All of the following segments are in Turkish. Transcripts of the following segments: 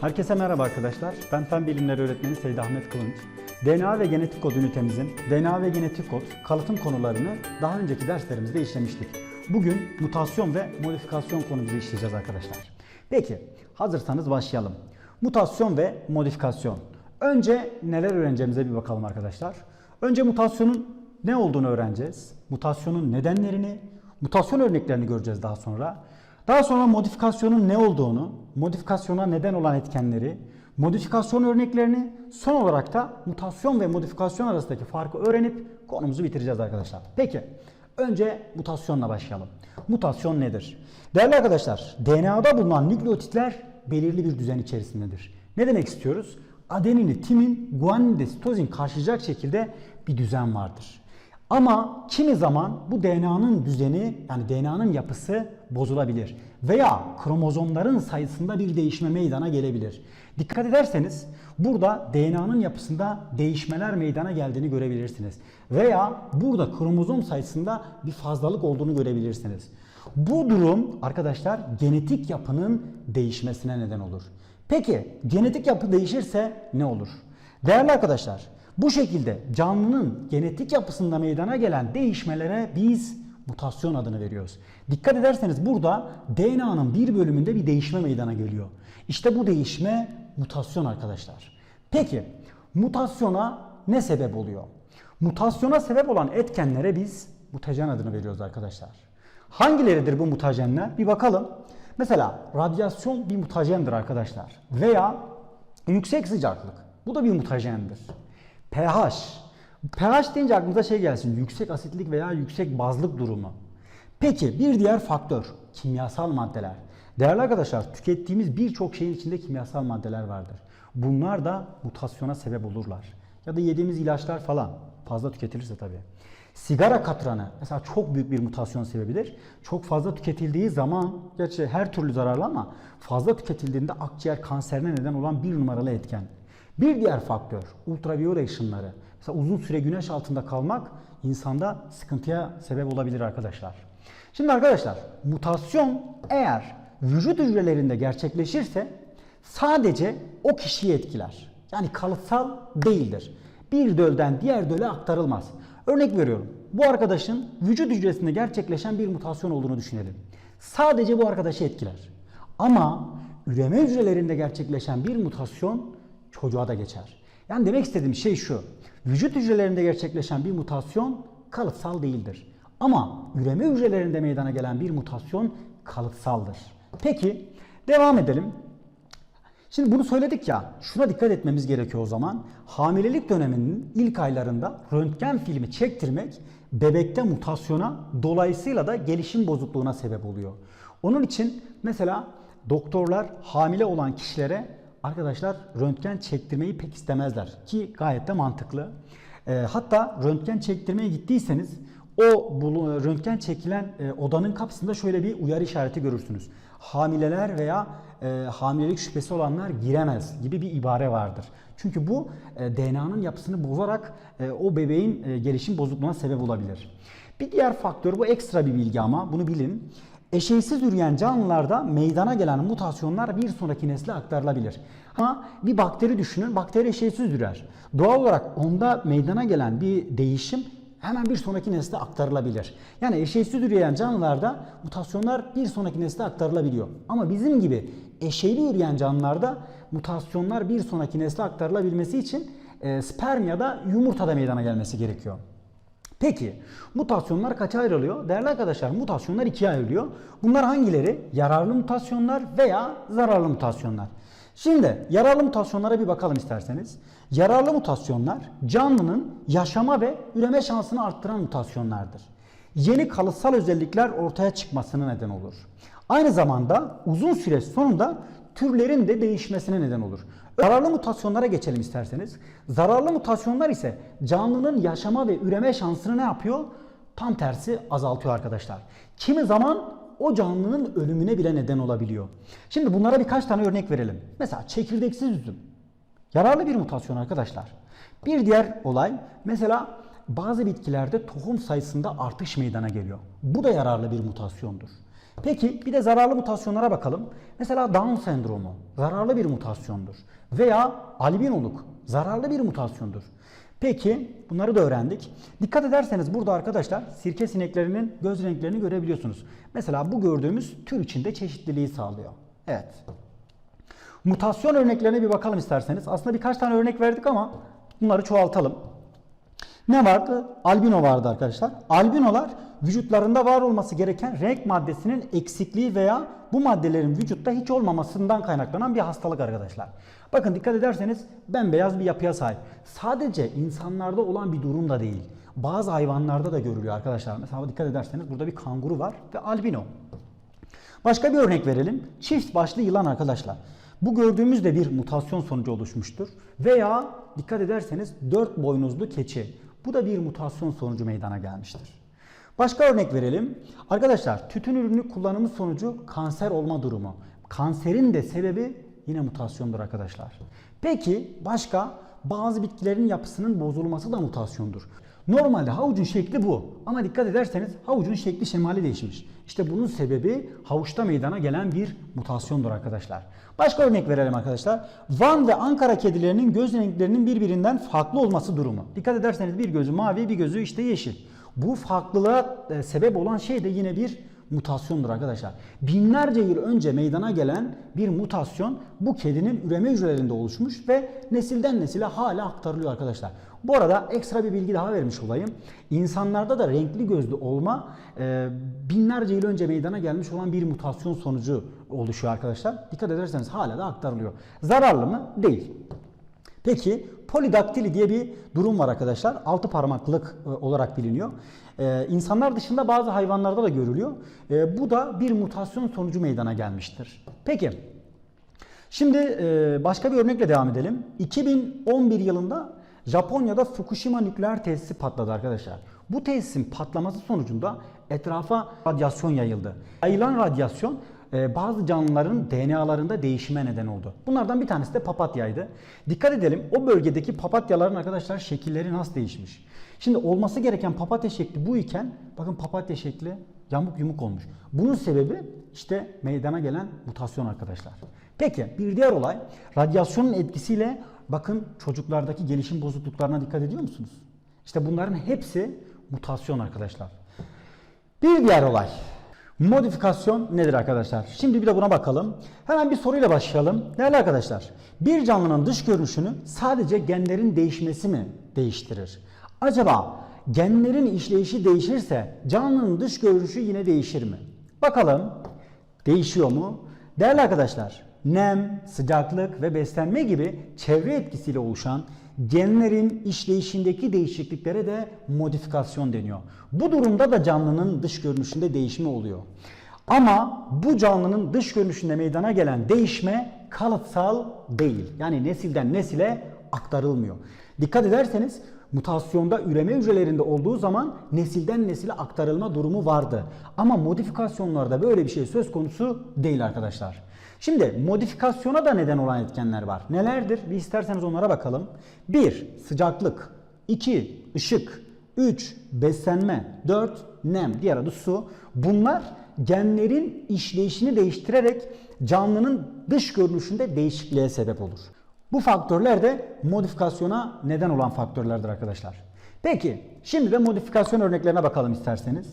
Herkese merhaba arkadaşlar. Ben Fen Bilimleri Öğretmeni Seyit Ahmet Kılınç. DNA ve genetik kod ünitemizin DNA ve genetik kod, kalıtım konularını daha önceki derslerimizde işlemiştik. Bugün mutasyon ve modifikasyon konumuzu işleyeceğiz arkadaşlar. Peki, hazırsanız başlayalım. Mutasyon ve modifikasyon. Önce neler öğreneceğimize bir bakalım arkadaşlar. Önce mutasyonun ne olduğunu öğreneceğiz. Mutasyonun nedenlerini, mutasyon örneklerini göreceğiz daha sonra. Daha sonra modifikasyonun ne olduğunu, modifikasyona neden olan etkenleri, modifikasyon örneklerini, son olarak da mutasyon ve modifikasyon arasındaki farkı öğrenip konumuzu bitireceğiz arkadaşlar. Peki, önce mutasyonla başlayalım. Mutasyon nedir? Değerli arkadaşlar, DNA'da bulunan nükleotitler belirli bir düzen içerisindedir. Ne demek istiyoruz? Adenini, timin, guanini de sitozin karşılayacak şekilde bir düzen vardır. Ama kimi zaman bu DNA'nın düzeni yani DNA'nın yapısı bozulabilir veya kromozomların sayısında bir değişme meydana gelebilir. Dikkat ederseniz burada DNA'nın yapısında değişmeler meydana geldiğini görebilirsiniz. Veya burada kromozom sayısında bir fazlalık olduğunu görebilirsiniz. Bu durum arkadaşlar genetik yapının değişmesine neden olur. Peki genetik yapı değişirse ne olur? Değerli arkadaşlar bu şekilde canlının genetik yapısında meydana gelen değişmelere biz mutasyon adını veriyoruz. Dikkat ederseniz burada DNA'nın bir bölümünde bir değişme meydana geliyor. İşte bu değişme mutasyon arkadaşlar. Peki mutasyona ne sebep oluyor? Mutasyona sebep olan etkenlere biz mutajen adını veriyoruz arkadaşlar. Hangileridir bu mutajenler? Bir bakalım. Mesela radyasyon bir mutajendir arkadaşlar. Veya yüksek sıcaklık. Bu da bir mutajendir. pH. pH deyince aklımıza şey gelsin. Yüksek asitlik veya yüksek bazlık durumu. Peki bir diğer faktör kimyasal maddeler. Değerli arkadaşlar tükettiğimiz birçok şeyin içinde kimyasal maddeler vardır. Bunlar da mutasyona sebep olurlar. Ya da yediğimiz ilaçlar falan fazla tüketilirse tabii. Sigara katranı mesela çok büyük bir mutasyon sebebidir. Çok fazla tüketildiği zaman gerçi her türlü zararlı ama fazla tüketildiğinde akciğer kanserine neden olan bir numaralı etken. Bir diğer faktör ultraviyole ışınları. Mesela uzun süre güneş altında kalmak insanda sıkıntıya sebep olabilir arkadaşlar. Şimdi arkadaşlar mutasyon eğer vücut hücrelerinde gerçekleşirse sadece o kişiyi etkiler. Yani kalıtsal değildir. Bir dölden diğer döle aktarılmaz. Örnek veriyorum. Bu arkadaşın vücut hücresinde gerçekleşen bir mutasyon olduğunu düşünelim. Sadece bu arkadaşı etkiler. Ama üreme hücrelerinde gerçekleşen bir mutasyon çocuğa da geçer. Yani demek istediğim şey şu. Vücut hücrelerinde gerçekleşen bir mutasyon kalıtsal değildir. Ama üreme hücrelerinde meydana gelen bir mutasyon kalıtsaldır. Peki devam edelim. Şimdi bunu söyledik ya, şuna dikkat etmemiz gerekiyor o zaman. Hamilelik döneminin ilk aylarında röntgen filmi çektirmek bebekte mutasyona dolayısıyla da gelişim bozukluğuna sebep oluyor. Onun için mesela doktorlar hamile olan kişilere arkadaşlar röntgen çektirmeyi pek istemezler ki gayet de mantıklı. E, hatta röntgen çektirmeye gittiyseniz o röntgen çekilen e, odanın kapısında şöyle bir uyarı işareti görürsünüz. Hamileler veya e, hamilelik şüphesi olanlar giremez gibi bir ibare vardır. Çünkü bu e, DNA'nın yapısını bozarak o bebeğin gelişim bozukluğuna sebep olabilir. Bir diğer faktör bu ekstra bir bilgi ama bunu bilin. Eşeysiz üreyen canlılarda meydana gelen mutasyonlar bir sonraki nesle aktarılabilir. Ama bir bakteri düşünün, bakteri eşeysiz ürer. Doğal olarak onda meydana gelen bir değişim hemen bir sonraki nesle aktarılabilir. Yani eşeysiz üreyen canlılarda mutasyonlar bir sonraki nesle aktarılabiliyor. Ama bizim gibi eşeyli üreyen canlılarda mutasyonlar bir sonraki nesle aktarılabilmesi için e, sperm ya da yumurtada meydana gelmesi gerekiyor. Peki mutasyonlar kaça ayrılıyor? Değerli arkadaşlar mutasyonlar ikiye ayrılıyor. Bunlar hangileri? Yararlı mutasyonlar veya zararlı mutasyonlar. Şimdi yararlı mutasyonlara bir bakalım isterseniz. Yararlı mutasyonlar canlının yaşama ve üreme şansını arttıran mutasyonlardır. Yeni kalıtsal özellikler ortaya çıkmasına neden olur. Aynı zamanda uzun süre sonunda türlerin de değişmesine neden olur. Zararlı mutasyonlara geçelim isterseniz. Zararlı mutasyonlar ise canlının yaşama ve üreme şansını ne yapıyor? Tam tersi azaltıyor arkadaşlar. Kimi zaman o canlının ölümüne bile neden olabiliyor. Şimdi bunlara birkaç tane örnek verelim. Mesela çekirdeksiz üzüm. Yararlı bir mutasyon arkadaşlar. Bir diğer olay mesela bazı bitkilerde tohum sayısında artış meydana geliyor. Bu da yararlı bir mutasyondur. Peki bir de zararlı mutasyonlara bakalım. Mesela Down sendromu zararlı bir mutasyondur. Veya albinoluk zararlı bir mutasyondur. Peki bunları da öğrendik. Dikkat ederseniz burada arkadaşlar sirke sineklerinin göz renklerini görebiliyorsunuz. Mesela bu gördüğümüz tür içinde çeşitliliği sağlıyor. Evet. Mutasyon örneklerine bir bakalım isterseniz. Aslında birkaç tane örnek verdik ama bunları çoğaltalım. Ne vardı? Albino vardı arkadaşlar. Albinolar vücutlarında var olması gereken renk maddesinin eksikliği veya bu maddelerin vücutta hiç olmamasından kaynaklanan bir hastalık arkadaşlar. Bakın dikkat ederseniz bembeyaz bir yapıya sahip. Sadece insanlarda olan bir durum da değil. Bazı hayvanlarda da görülüyor arkadaşlar. Mesela dikkat ederseniz burada bir kanguru var ve albino. Başka bir örnek verelim. Çift başlı yılan arkadaşlar. Bu gördüğümüz de bir mutasyon sonucu oluşmuştur. Veya dikkat ederseniz dört boynuzlu keçi. Bu da bir mutasyon sonucu meydana gelmiştir. Başka örnek verelim. Arkadaşlar tütün ürünü kullanımı sonucu kanser olma durumu. Kanserin de sebebi yine mutasyondur arkadaşlar. Peki başka bazı bitkilerin yapısının bozulması da mutasyondur. Normalde havucun şekli bu. Ama dikkat ederseniz havucun şekli şemali değişmiş. İşte bunun sebebi havuçta meydana gelen bir mutasyondur arkadaşlar. Başka örnek verelim arkadaşlar. Van ve Ankara kedilerinin göz renklerinin birbirinden farklı olması durumu. Dikkat ederseniz bir gözü mavi bir gözü işte yeşil. Bu farklılığa e, sebep olan şey de yine bir mutasyondur arkadaşlar. Binlerce yıl önce meydana gelen bir mutasyon bu kedinin üreme hücrelerinde oluşmuş ve nesilden nesile hala aktarılıyor arkadaşlar. Bu arada ekstra bir bilgi daha vermiş olayım. İnsanlarda da renkli gözlü olma e, binlerce yıl önce meydana gelmiş olan bir mutasyon sonucu oluşuyor arkadaşlar. Dikkat ederseniz hala da aktarılıyor. Zararlı mı? Değil. Peki polidaktili diye bir durum var arkadaşlar. Altı parmaklık e, olarak biliniyor. Ee, insanlar dışında bazı hayvanlarda da görülüyor. Ee, bu da bir mutasyon sonucu meydana gelmiştir. Peki şimdi e, başka bir örnekle devam edelim. 2011 yılında Japonya'da Fukushima nükleer tesisi patladı arkadaşlar. Bu tesisin patlaması sonucunda etrafa radyasyon yayıldı. Yayılan radyasyon bazı canlıların DNA'larında değişime neden oldu. Bunlardan bir tanesi de papatyaydı. Dikkat edelim o bölgedeki papatyaların arkadaşlar şekilleri nasıl değişmiş. Şimdi olması gereken papatya şekli bu iken bakın papatya şekli yamuk yumuk olmuş. Bunun sebebi işte meydana gelen mutasyon arkadaşlar. Peki bir diğer olay radyasyonun etkisiyle bakın çocuklardaki gelişim bozukluklarına dikkat ediyor musunuz? İşte bunların hepsi mutasyon arkadaşlar. Bir diğer olay Modifikasyon nedir arkadaşlar? Şimdi bir de buna bakalım. Hemen bir soruyla başlayalım. Değerli arkadaşlar, bir canlının dış görünüşünü sadece genlerin değişmesi mi değiştirir? Acaba genlerin işleyişi değişirse canlının dış görünüşü yine değişir mi? Bakalım değişiyor mu? Değerli arkadaşlar, nem, sıcaklık ve beslenme gibi çevre etkisiyle oluşan genlerin işleyişindeki değişikliklere de modifikasyon deniyor. Bu durumda da canlının dış görünüşünde değişme oluyor. Ama bu canlının dış görünüşünde meydana gelen değişme kalıtsal değil. Yani nesilden nesile aktarılmıyor. Dikkat ederseniz mutasyonda üreme hücrelerinde olduğu zaman nesilden nesile aktarılma durumu vardı. Ama modifikasyonlarda böyle bir şey söz konusu değil arkadaşlar. Şimdi modifikasyona da neden olan etkenler var. Nelerdir? Bir isterseniz onlara bakalım. 1. Sıcaklık 2. ışık 3. Beslenme 4. Nem diğer adı su. Bunlar genlerin işleyişini değiştirerek canlının dış görünüşünde değişikliğe sebep olur. Bu faktörler de modifikasyona neden olan faktörlerdir arkadaşlar. Peki şimdi de modifikasyon örneklerine bakalım isterseniz.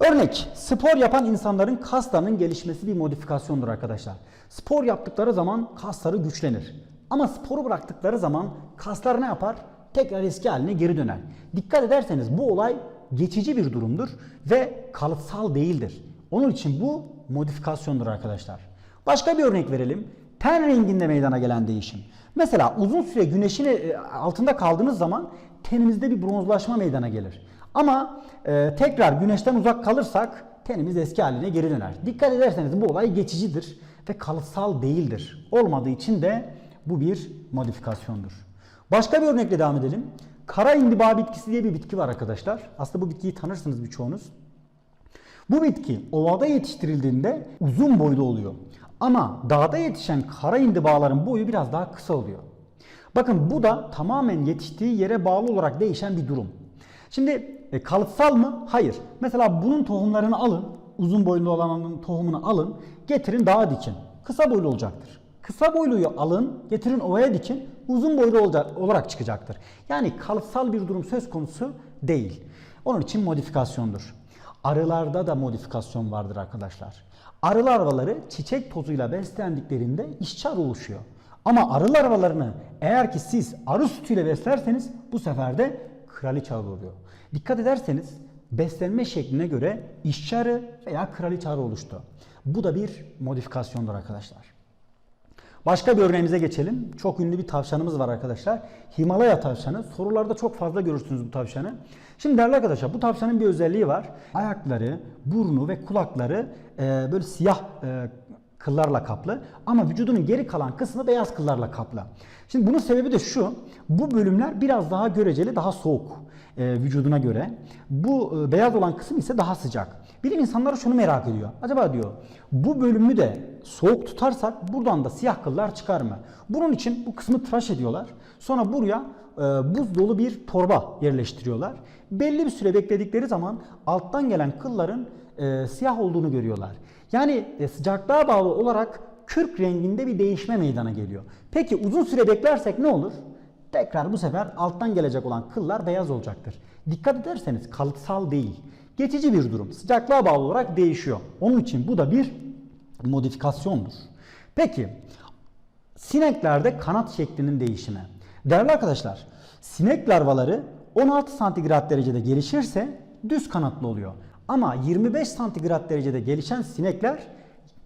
Örnek, spor yapan insanların kaslarının gelişmesi bir modifikasyondur arkadaşlar. Spor yaptıkları zaman kasları güçlenir. Ama sporu bıraktıkları zaman kaslar ne yapar? Tekrar eski haline geri döner. Dikkat ederseniz bu olay geçici bir durumdur ve kalıtsal değildir. Onun için bu modifikasyondur arkadaşlar. Başka bir örnek verelim. Ten renginde meydana gelen değişim. Mesela uzun süre güneşin e, altında kaldığınız zaman teninizde bir bronzlaşma meydana gelir. Ama e, tekrar güneşten uzak kalırsak tenimiz eski haline geri döner. Dikkat ederseniz bu olay geçicidir ve kalıtsal değildir. Olmadığı için de bu bir modifikasyondur. Başka bir örnekle devam edelim. Kara indiba bitkisi diye bir bitki var arkadaşlar. Aslında bu bitkiyi tanırsınız birçoğunuz. Bu bitki ovada yetiştirildiğinde uzun boyda oluyor. Ama dağda yetişen kara indibaların boyu biraz daha kısa oluyor. Bakın bu da tamamen yetiştiği yere bağlı olarak değişen bir durum. Şimdi e, kalıtsal mı? Hayır. Mesela bunun tohumlarını alın. uzun boylu olanın tohumunu alın, getirin dağa dikin. Kısa boylu olacaktır. Kısa boyluyu alın, getirin ovaya dikin, uzun boylu olacak, olarak çıkacaktır. Yani kalıtsal bir durum söz konusu değil. Onun için modifikasyondur. Arılarda da modifikasyon vardır arkadaşlar. Arı larvaları çiçek tozuyla beslendiklerinde işçi arı oluşuyor. Ama arı larvalarını eğer ki siz arı sütüyle beslerseniz bu sefer de kraliçe arı oluyor. Dikkat ederseniz beslenme şekline göre işçi arı veya kraliçe arı oluştu. Bu da bir modifikasyondur arkadaşlar. Başka bir örneğimize geçelim. Çok ünlü bir tavşanımız var arkadaşlar. Himalaya tavşanı. Sorularda çok fazla görürsünüz bu tavşanı. Şimdi değerli arkadaşlar bu tavşanın bir özelliği var. Ayakları, burnu ve kulakları e, böyle siyah e, kıllarla kaplı ama vücudunun geri kalan kısmı beyaz kıllarla kaplı. Şimdi bunun sebebi de şu. Bu bölümler biraz daha göreceli, daha soğuk e, vücuduna göre. Bu e, beyaz olan kısım ise daha sıcak. Bilim insanları şunu merak ediyor. Acaba diyor bu bölümü de soğuk tutarsak buradan da siyah kıllar çıkar mı? Bunun için bu kısmı tıraş ediyorlar. Sonra buraya e, buz dolu bir torba yerleştiriyorlar. Belli bir süre bekledikleri zaman alttan gelen kılların e, siyah olduğunu görüyorlar. Yani e, sıcaklığa bağlı olarak kürk renginde bir değişme meydana geliyor. Peki uzun süre beklersek ne olur? Tekrar bu sefer alttan gelecek olan kıllar beyaz olacaktır. Dikkat ederseniz kalıtsal değil. Geçici bir durum. Sıcaklığa bağlı olarak değişiyor. Onun için bu da bir modifikasyondur. Peki sineklerde kanat şeklinin değişimi. Değerli arkadaşlar, sinek larvaları 16 santigrat derecede gelişirse düz kanatlı oluyor. Ama 25 santigrat derecede gelişen sinekler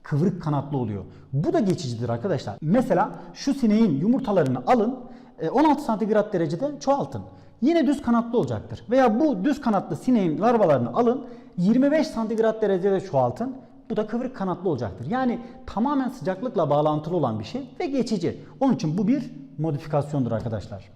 kıvrık kanatlı oluyor. Bu da geçicidir arkadaşlar. Mesela şu sineğin yumurtalarını alın, e, 16 santigrat derecede çoğaltın. Yine düz kanatlı olacaktır. Veya bu düz kanatlı sineğin larvalarını alın, 25 santigrat derecede çoğaltın. Bu da kıvrık kanatlı olacaktır. Yani tamamen sıcaklıkla bağlantılı olan bir şey ve geçici. Onun için bu bir modifikasyondur arkadaşlar.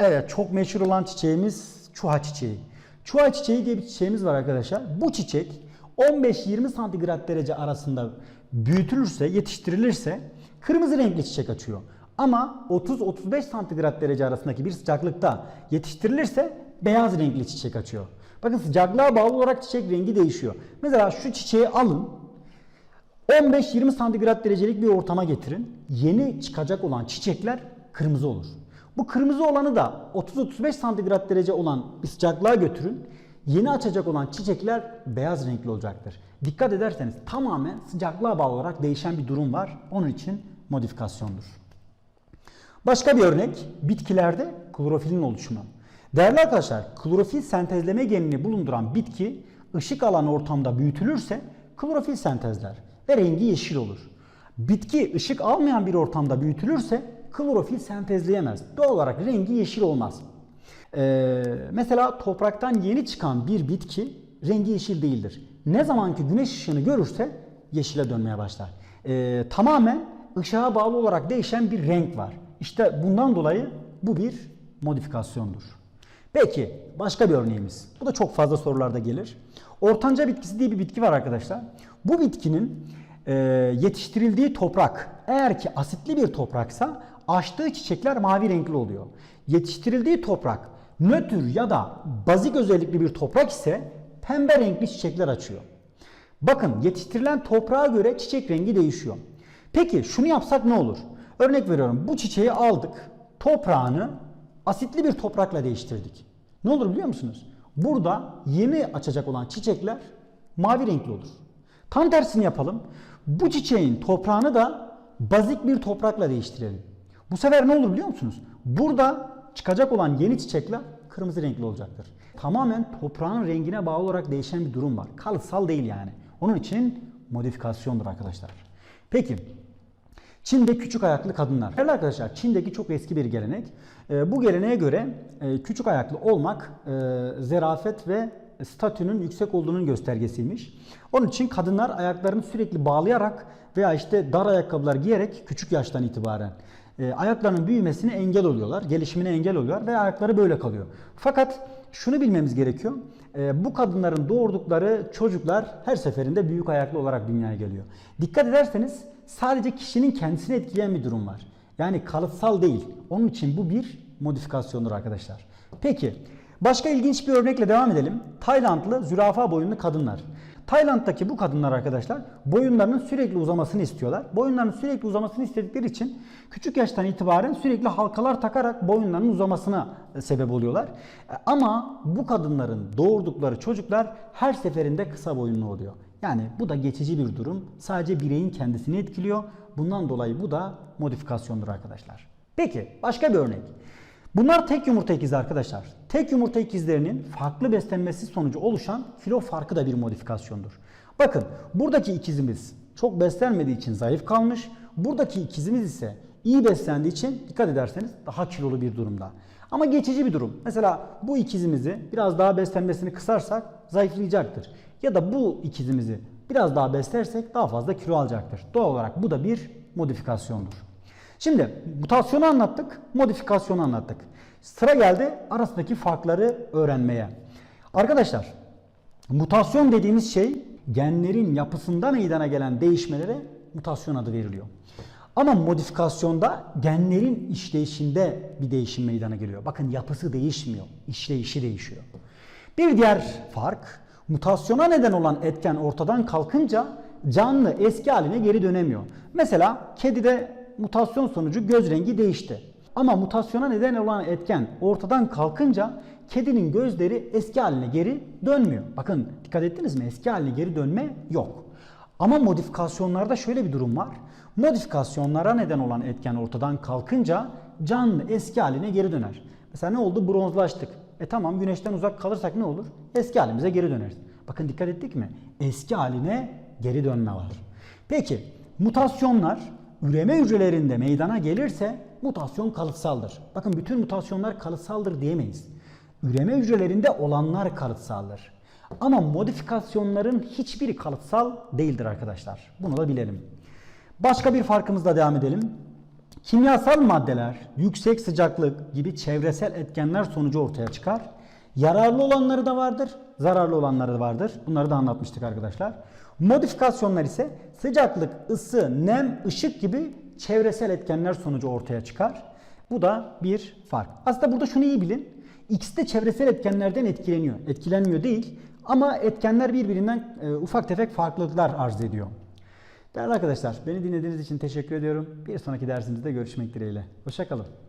Evet çok meşhur olan çiçeğimiz çuha çiçeği. Çuha çiçeği diye bir çiçeğimiz var arkadaşlar. Bu çiçek 15-20 santigrat derece arasında büyütülürse, yetiştirilirse kırmızı renkli çiçek açıyor. Ama 30-35 santigrat derece arasındaki bir sıcaklıkta yetiştirilirse beyaz renkli çiçek açıyor. Bakın sıcaklığa bağlı olarak çiçek rengi değişiyor. Mesela şu çiçeği alın, 15-20 santigrat derecelik bir ortama getirin. Yeni çıkacak olan çiçekler kırmızı olur. Bu kırmızı olanı da 30-35 santigrat derece olan bir sıcaklığa götürün. Yeni açacak olan çiçekler beyaz renkli olacaktır. Dikkat ederseniz tamamen sıcaklığa bağlı olarak değişen bir durum var. Onun için modifikasyondur. Başka bir örnek bitkilerde klorofilin oluşumu. Değerli arkadaşlar klorofil sentezleme genini bulunduran bitki ışık alan ortamda büyütülürse klorofil sentezler ve rengi yeşil olur. Bitki ışık almayan bir ortamda büyütülürse klorofil sentezleyemez. Doğal olarak rengi yeşil olmaz. Ee, mesela topraktan yeni çıkan bir bitki rengi yeşil değildir. Ne zamanki güneş ışığını görürse yeşile dönmeye başlar. Ee, tamamen ışığa bağlı olarak değişen bir renk var. İşte bundan dolayı bu bir modifikasyondur. Peki başka bir örneğimiz. Bu da çok fazla sorularda gelir. Ortanca bitkisi diye bir bitki var arkadaşlar. Bu bitkinin e, yetiştirildiği toprak eğer ki asitli bir topraksa açtığı çiçekler mavi renkli oluyor. Yetiştirildiği toprak nötr ya da bazik özellikli bir toprak ise pembe renkli çiçekler açıyor. Bakın yetiştirilen toprağa göre çiçek rengi değişiyor. Peki şunu yapsak ne olur? Örnek veriyorum bu çiçeği aldık toprağını asitli bir toprakla değiştirdik. Ne olur biliyor musunuz? Burada yeni açacak olan çiçekler mavi renkli olur. Tam tersini yapalım. Bu çiçeğin toprağını da bazik bir toprakla değiştirelim. Bu sefer ne olur biliyor musunuz? Burada çıkacak olan yeni çiçekler kırmızı renkli olacaktır. Tamamen toprağın rengine bağlı olarak değişen bir durum var. Kalıtsal değil yani. Onun için modifikasyondur arkadaşlar. Peki Çin'de küçük ayaklı kadınlar. Değerli arkadaşlar Çin'deki çok eski bir gelenek. E, bu geleneğe göre e, küçük ayaklı olmak e, zerafet ve statünün yüksek olduğunun göstergesiymiş. Onun için kadınlar ayaklarını sürekli bağlayarak veya işte dar ayakkabılar giyerek küçük yaştan itibaren e, ayaklarının büyümesine engel oluyorlar, gelişimine engel oluyorlar ve ayakları böyle kalıyor. Fakat şunu bilmemiz gerekiyor. E, bu kadınların doğurdukları çocuklar her seferinde büyük ayaklı olarak dünyaya geliyor. Dikkat ederseniz sadece kişinin kendisini etkileyen bir durum var. Yani kalıtsal değil. Onun için bu bir modifikasyondur arkadaşlar. Peki başka ilginç bir örnekle devam edelim. Taylandlı zürafa boyunlu kadınlar. Tayland'daki bu kadınlar arkadaşlar boyunlarının sürekli uzamasını istiyorlar. Boyunlarının sürekli uzamasını istedikleri için küçük yaştan itibaren sürekli halkalar takarak boyunlarının uzamasına e, sebep oluyorlar. E, Ama bu kadınların doğurdukları çocuklar her seferinde kısa boyunlu oluyor. Yani bu da geçici bir durum. Sadece bireyin kendisini etkiliyor. Bundan dolayı bu da modifikasyondur arkadaşlar. Peki başka bir örnek. Bunlar tek yumurta ikizi arkadaşlar. Tek yumurta ikizlerinin farklı beslenmesi sonucu oluşan kilo farkı da bir modifikasyondur. Bakın buradaki ikizimiz çok beslenmediği için zayıf kalmış. Buradaki ikizimiz ise iyi beslendiği için dikkat ederseniz daha kilolu bir durumda. Ama geçici bir durum. Mesela bu ikizimizi biraz daha beslenmesini kısarsak zayıflayacaktır. Ya da bu ikizimizi biraz daha beslersek daha fazla kilo alacaktır. Doğal olarak bu da bir modifikasyondur. Şimdi mutasyonu anlattık, modifikasyonu anlattık. Sıra geldi arasındaki farkları öğrenmeye. Arkadaşlar, mutasyon dediğimiz şey genlerin yapısında meydana gelen değişmelere mutasyon adı veriliyor. Ama modifikasyonda genlerin işleyişinde bir değişim meydana geliyor. Bakın yapısı değişmiyor, işleyişi değişiyor. Bir diğer fark, mutasyona neden olan etken ortadan kalkınca canlı eski haline geri dönemiyor. Mesela kedide mutasyon sonucu göz rengi değişti. Ama mutasyona neden olan etken ortadan kalkınca kedinin gözleri eski haline geri dönmüyor. Bakın dikkat ettiniz mi? Eski haline geri dönme yok. Ama modifikasyonlarda şöyle bir durum var. Modifikasyonlara neden olan etken ortadan kalkınca canlı eski haline geri döner. Mesela ne oldu? Bronzlaştık. E tamam güneşten uzak kalırsak ne olur? Eski halimize geri döneriz. Bakın dikkat ettik mi? Eski haline geri dönme var. Peki mutasyonlar üreme hücrelerinde meydana gelirse mutasyon kalıtsaldır. Bakın bütün mutasyonlar kalıtsaldır diyemeyiz. Üreme hücrelerinde olanlar kalıtsaldır. Ama modifikasyonların hiçbiri kalıtsal değildir arkadaşlar. Bunu da bilelim. Başka bir farkımızla devam edelim. Kimyasal maddeler, yüksek sıcaklık gibi çevresel etkenler sonucu ortaya çıkar. Yararlı olanları da vardır, zararlı olanları da vardır. Bunları da anlatmıştık arkadaşlar. Modifikasyonlar ise sıcaklık, ısı, nem, ışık gibi çevresel etkenler sonucu ortaya çıkar. Bu da bir fark. Aslında burada şunu iyi bilin. İkisi de çevresel etkenlerden etkileniyor. Etkilenmiyor değil ama etkenler birbirinden e, ufak tefek farklılıklar arz ediyor. Değerli arkadaşlar, beni dinlediğiniz için teşekkür ediyorum. Bir sonraki dersimizde görüşmek dileğiyle. Hoşçakalın.